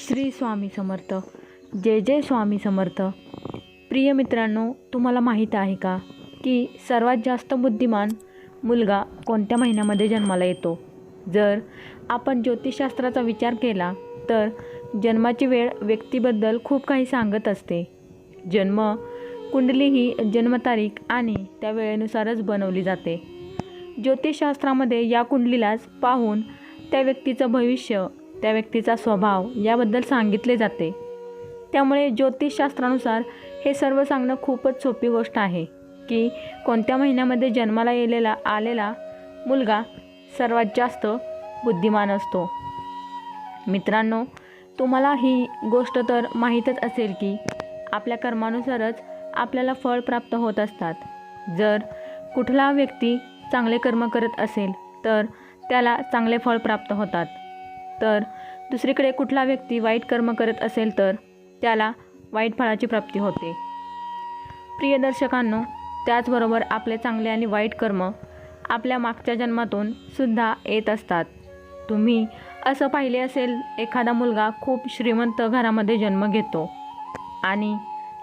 श्री स्वामी समर्थ. जय जय स्वामी समर्थ. प्रिय मित्रांनो तुम्हाला माहीत आहे का की सर्वात जास्त बुद्धिमान मुलगा कोणत्या महिन्यामध्ये जन्माला येतो? जर आपण ज्योतिषशास्त्राचा विचार केला तर जन्माची वेळ व्यक्तीबद्दल खूप काही सांगत असते. जन्म कुंडली ही जन्मतारीख आणि त्या वेळेनुसारच बनवली जाते. ज्योतिषशास्त्रामध्ये या कुंडलीलाच पाहून त्या व्यक्तीचं भविष्य त्या व्यक्तीचा स्वभाव याबद्दल सांगितले जाते. त्यामुळे ज्योतिषशास्त्रानुसार हे सर्व सांगणं खूपच सोपी गोष्ट आहे की कोणत्या महिन्यामध्ये जन्माला येलेला आलेला मुलगा सर्वात जास्त बुद्धिमान असतो. मित्रांनो तुम्हाला ही गोष्ट तर माहीतच असेल की आपल्या कर्मानुसारच आपल्याला फळ प्राप्त होत असतात. जर कुठला व्यक्ती चांगले कर्म करत असेल तर त्याला चांगले फळ प्राप्त होतात. तर दुसरीकडे कुठला व्यक्ती वाईट कर्म करत असेल तर त्याला वाईट फळाची प्राप्ती होते. प्रिय दर्शकांनो त्याचबरोबर आपले चांगले आणि वाईट कर्म आपल्या मागच्या जन्मातून सुद्धा येत असतात. तुम्ही असं पाहिले असेल एखादा मुलगा खूप श्रीमंत घरामध्ये जन्म घेतो आणि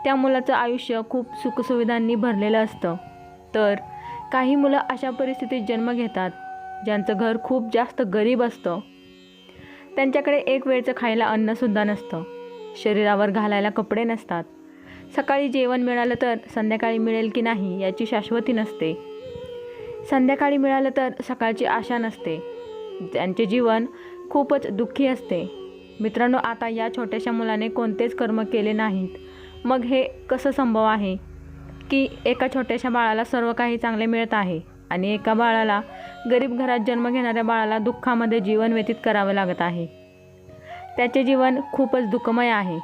त्या मुलाचं आयुष्य खूप सुखसुविधांनी भरलेलं असतं. तर काही मुलं अशा परिस्थितीत जन्म घेतात ज्यांचं घर खूप जास्त गरीब असतं त्यांच्याकडे एक वेळचं खायला अन्नसुद्धा नसतं. शरीरावर घालायला कपडे नसतात. सकाळी जेवण मिळालं तर संध्याकाळी मिळेल की नाही याची शाश्वती नसते. संध्याकाळी मिळालं तर सकाळची आशा नसते. त्यांचे जीवन खूपच दुःखी असते. मित्रांनो आता या छोट्याशा मुलाने कोणतेच कर्म केले नाहीत. मग हे कसं संभव आहे? की एका छोट्याशा बाळाला सर्व काही चांगले मिळत आहे आणि एका बाळाला गरीब घरात जन्म घेणाऱ्या बाळाला दुःखामध्ये जीवन व्यतीत करावं लागत आहे. त्याचे जीवन खूपच दुःखमय आहे.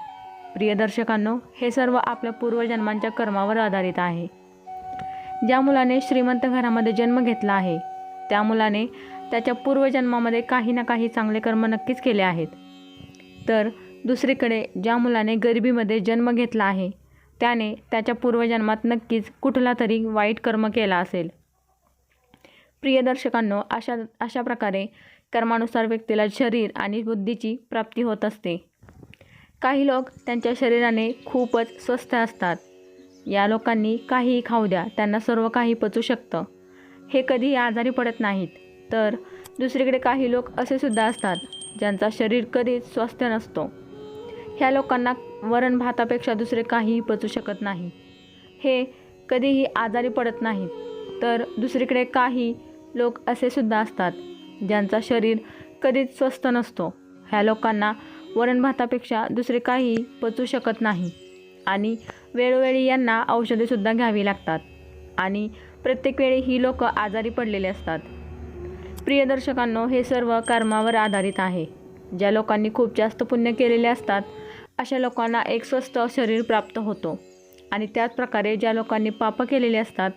प्रिय दर्शकांनो हे सर्व आपल्या पूर्वजन्मांच्या कर्मावर आधारित आहे. ज्या मुलाने श्रीमंत घरामध्ये जन्म घेतला आहे त्या मुलाने त्याच्या पूर्वजन्मामध्ये काही ना काही चांगले कर्म नक्कीच केले आहेत. तर दुसरीकडे ज्या मुलाने गरिबीमध्ये जन्म घेतला आहे त्याने त्याच्या पूर्वजन्मात नक्कीच कुठला तरी वाईट कर्म केला असेल. प्रिय दर्शकांनो अशा अशा प्रकारे कर्मानुसार व्यक्तीला शरीर आणि बुद्धीची प्राप्ती होत असते. काही लोक त्यांच्या शरीराने खूपच स्वस्थ असतात. या लोकांनी काहीही खाऊ द्या त्यांना सर्व काही पचू शकतं. हे कधीही आजारी पडत नाहीत. तर दुसरीकडे काही लोक असे सुद्धा असतात ज्यांचा शरीर कधीच स्वस्थ नसतो. ह्या लोकांना वरण भातापेक्षा दुसरे काहीही पचू शकत नाही. हे कधीही आजारी पडत नाहीत. तर दुसरीकडे काही लोक असे सुद्धा असतात ज्यांचा शरीर कधीच स्वस्थ नसतो. ह्या लोकांना वरण भातापेक्षा दुसरे काही पचू शकत नाही. आणि वेळोवेळी यांना औषधेसुद्धा घ्यावी लागतात. आणि प्रत्येक वेळी ही लोक आजारी पडलेले असतात. प्रिय दर्शकांनो हे सर्व कर्मावर आधारित आहे. ज्या लोकांनी खूप जास्त पुण्य केलेले असतात अशा लोकांना एक स्वस्थ शरीर प्राप्त होतो. आणि त्याच प्रकारे ज्या लोकांनी पाप केलेले असतात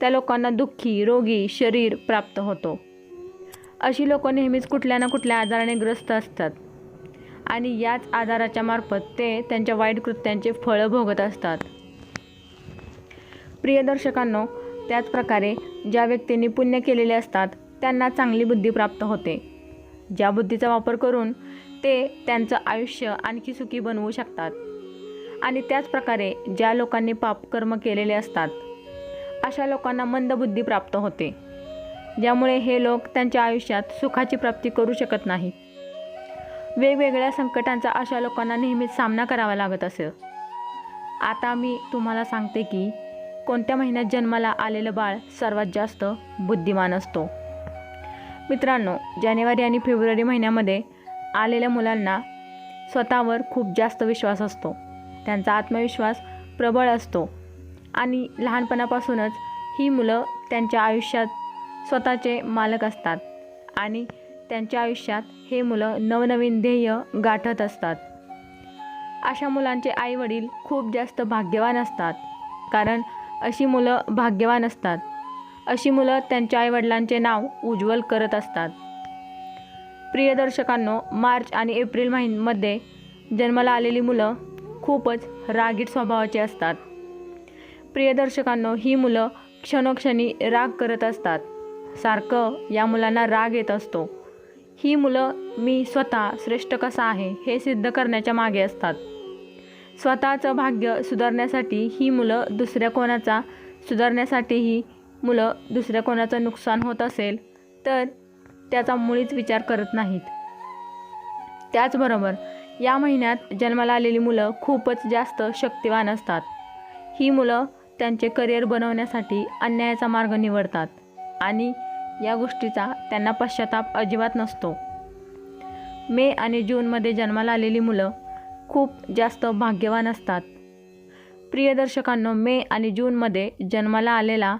त्या लोकांना दुःखी रोगी शरीर प्राप्त होतो. अशी लोक नेहमीच कुठल्या ना कुठल्या आजाराने ग्रस्त असतात. आणि याच आजाराच्या मार्फत ते त्यांच्या वाईट कृत्यांचे फळं भोगत असतात. प्रिय दर्शकांनो त्याचप्रकारे ज्या व्यक्तींनी पुण्य केलेले असतात त्यांना चांगली बुद्धी प्राप्त होते. ज्या बुद्धीचा वापर करून ते त्यांचं आयुष्य आणखी सुखी बनवू शकतात. आणि त्याचप्रकारे ज्या लोकांनी पापकर्म केलेले असतात अशा लोकांना मंदबुद्धी प्राप्त होते ज्यामुळे हे लोक त्यांच्या आयुष्यात सुखाची प्राप्ती करू शकत नाहीत वेगवेगळ्या संकटांचा अशा लोकांना नेहमीच सामना करावा लागत असेल आता मी तुम्हाला सांगते की कोणत्या महिन्यात जन्माला आलेलं बाळ सर्वात जास्त बुद्धिमान असतो? मित्रांनो जानेवारी आणि फेब्रुवारी महिन्यामध्ये आलेल्या मुलांना स्वतःवर खूप जास्त विश्वास असतो. त्यांचा आत्मविश्वास प्रबळ असतो. आणि लहानपणापासूनच ही मुलं त्यांच्या आयुष्यात स्वतःचे मालक असतात आणि त्यांच्या आयुष्यात हे मुलं नवनवीन ध्येय गाठत असतात. अशा मुलांचे आईवडील खूप जास्त भाग्यवान असतात. कारण अशी मुलं भाग्यवान असतात. अशी मुलं त्यांच्या आईवडिलांचे नाव उज्ज्वल करत असतात. प्रिय दर्शकांनो मार्च आणि एप्रिल महिन्यामध्ये जन्माला आलेली मुलं खूपच रागीट स्वभावाची असतात. प्रिय दर्शकांनो ही मुलं क्षणोक्षणी राग करत असतात. सारखं या मुलांना राग येत असतो. ही मुलं मी स्वतः श्रेष्ठ कसा आहे? हे सिद्ध करण्याच्या मागे असतात. स्वतःचं भाग्य सुधारण्यासाठी ही मुलं दुसऱ्या कोणाचा सुधारण्यासाठीही मुलं दुसऱ्या कोणाचं नुकसान होत असेल तर त्याचा मुळीच विचार करत नाहीत. त्याचबरोबर या महिन्यात जन्माला आलेली मुलं खूपच जास्त शक्तिवान असतात. ही मुलं त्यांचे करिअर बनवण्यासाठी अन्यायाचा मार्ग निवडतात आणि या गोष्टीचा त्यांना पश्चाताप अजिबात नसतो. मे आणि जूनमध्ये जन्माला आलेली मुलं खूप जास्त भाग्यवान असतात. प्रिय दर्शकांनो मे आणि जूनमध्ये जन्माला आलेला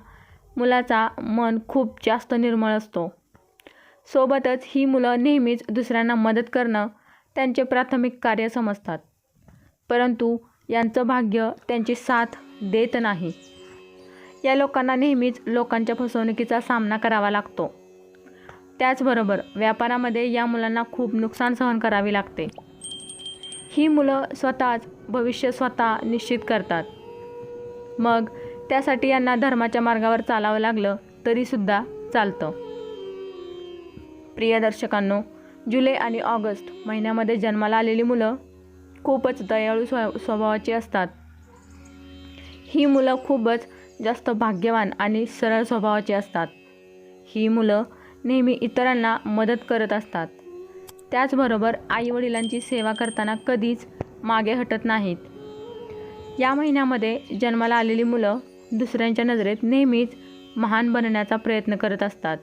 मुलाचा मन खूप जास्त निर्मळ असतो. सोबतच ही मुलं नेहमीच दुसऱ्यांना मदत करणं त्यांचे प्राथमिक कार्य समजतात. परंतु यांचं भाग्य त्यांची साथ देत नाही. या लोकांना नेहमीच लोकांच्या फसवणुकीचा सामना करावा लागतो. त्याचबरोबर व्यापारामध्ये या मुलांना खूप नुकसान सहन करावे लागते. ही मुलं स्वतःच भविष्य स्वतः निश्चित करतात. मग त्यासाठी यांना धर्माच्या मार्गावर चालावं लागलं तरीसुद्धा चालतं. प्रिय दर्शकांनो जुलै आणि ऑगस्ट महिन्यामध्ये जन्माला आलेली मुलं खूपच दयाळू स्व स्वभावाची असतात. ही मुलं खूपच जास्त भाग्यवान आणि सरळ स्वभावाची असतात. ही मुलं नेहमी इतरांना मदत करत असतात. त्याचबरोबर आईवडिलांची सेवा करताना कधीच मागे हटत नाहीत. या महिन्यामध्ये जन्माला आलेली मुलं दुसऱ्यांच्या नजरेत नेहमीच महान बनण्याचा प्रयत्न करत असतात.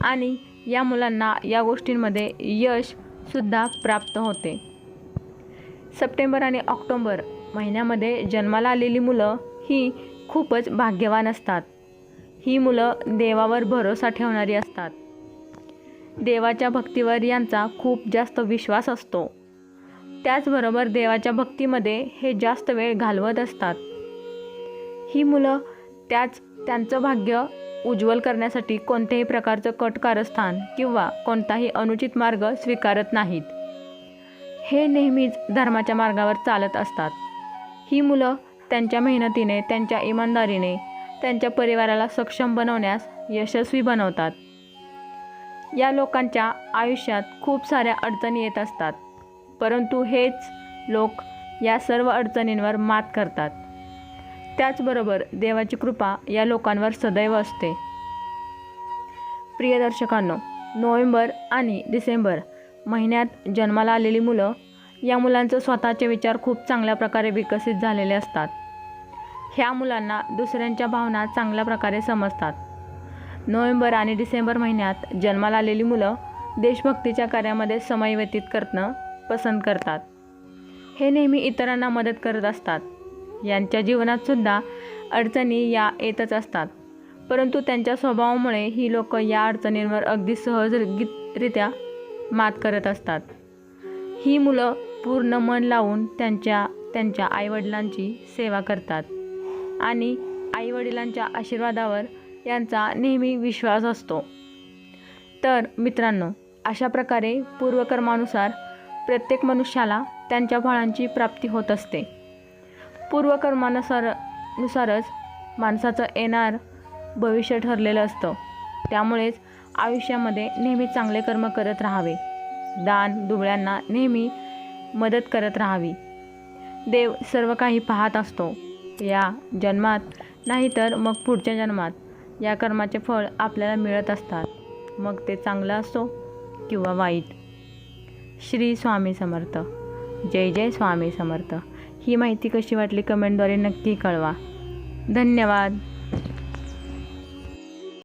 आणि या मुलांना या गोष्टींमध्ये यशसुद्धा प्राप्त होते. सप्टेंबर आणि ऑक्टोंबर महिन्यामध्ये जन्माला आलेली मुलं ही खूपच भाग्यवान असतात. ही मुलं देवावर भरोसा ठेवणारी असतात. देवाच्या भक्तीवर यांचा खूप जास्त विश्वास असतो. त्याचबरोबर देवाच्या भक्तीमध्ये हे जास्त वेळ घालवत असतात. ही मुलं त्याच त्यांचं भाग्य उज्ज्वल करण्यासाठी कोणत्याही प्रकारचं कट कारस्थान किंवा कोणताही अनुचित मार्ग स्वीकारत नाहीत. हे नेहमीच धर्माच्या मार्गावर चालत असतात. ही मुलं त्यांच्या मेहनतीने त्यांच्या इमानदारीने त्यांच्या परिवाराला सक्षम बनवण्यास यशस्वी बनवतात. या लोकांच्या आयुष्यात खूप साऱ्या अडचणी येत असतात परंतु हेच लोक या सर्व अडचणींवर मात करतात. त्याचबरोबर देवाची कृपा या लोकांवर सदैव असते. प्रिय दर्शकांनो नोव्हेंबर आणि डिसेंबर महिन्यात जन्माला आलेली मुलं या मुलांचं स्वतःचे विचार खूप चांगल्या प्रकारे विकसित झालेले असतात. ह्या मुलांना दुसऱ्यांच्या भावना चांगल्या प्रकारे समजतात. नोव्हेंबर आणि डिसेंबर महिन्यात जन्माला आलेली मुलं देशभक्तीच्या कार्यामध्ये समय व्यतीत करणं पसंत करतात. हे नेहमी इतरांना मदत करत असतात. यांच्या जीवनातसुद्धा अडचणी या येतच असतात. परंतु त्यांच्या स्वभावामुळे ही लोक या अडचणींवर अगदी सहजरित्या मात करत असतात. ही मुलं पूर्ण मन लावून त्यांच्या त्यांच्या आईवडिलांची सेवा करतात. आणि आईवडिलांच्या आशीर्वादावर यांचा नेहमी विश्वास असतो. तर मित्रांनो अशा प्रकारे पूर्वकर्मानुसार प्रत्येक मनुष्याला त्यांच्या फळांची प्राप्ती होत असते. पूर्वकर्मानुसार नुसारच माणसाचं येणार भविष्य ठरलेलं असतं. त्यामुळेच आयुष्यामध्ये नेहमी चांगले कर्म करत राहावे. दान दुबळ्यांना नेहमी मदत करत राहावी. देव सर्व काही पाहत असतो. या जन्मात नाही तर मग पुढच्या जन्मात. या कर्माचे फळ आपल्याला मिळत असतात. मग ते चांगलं असो किंवा वाईट. श्री स्वामी समर्थ. जय जय स्वामी समर्थ. ही माहिती कशी वाटली कमेंटद्वारे नक्की कळवा. धन्यवाद.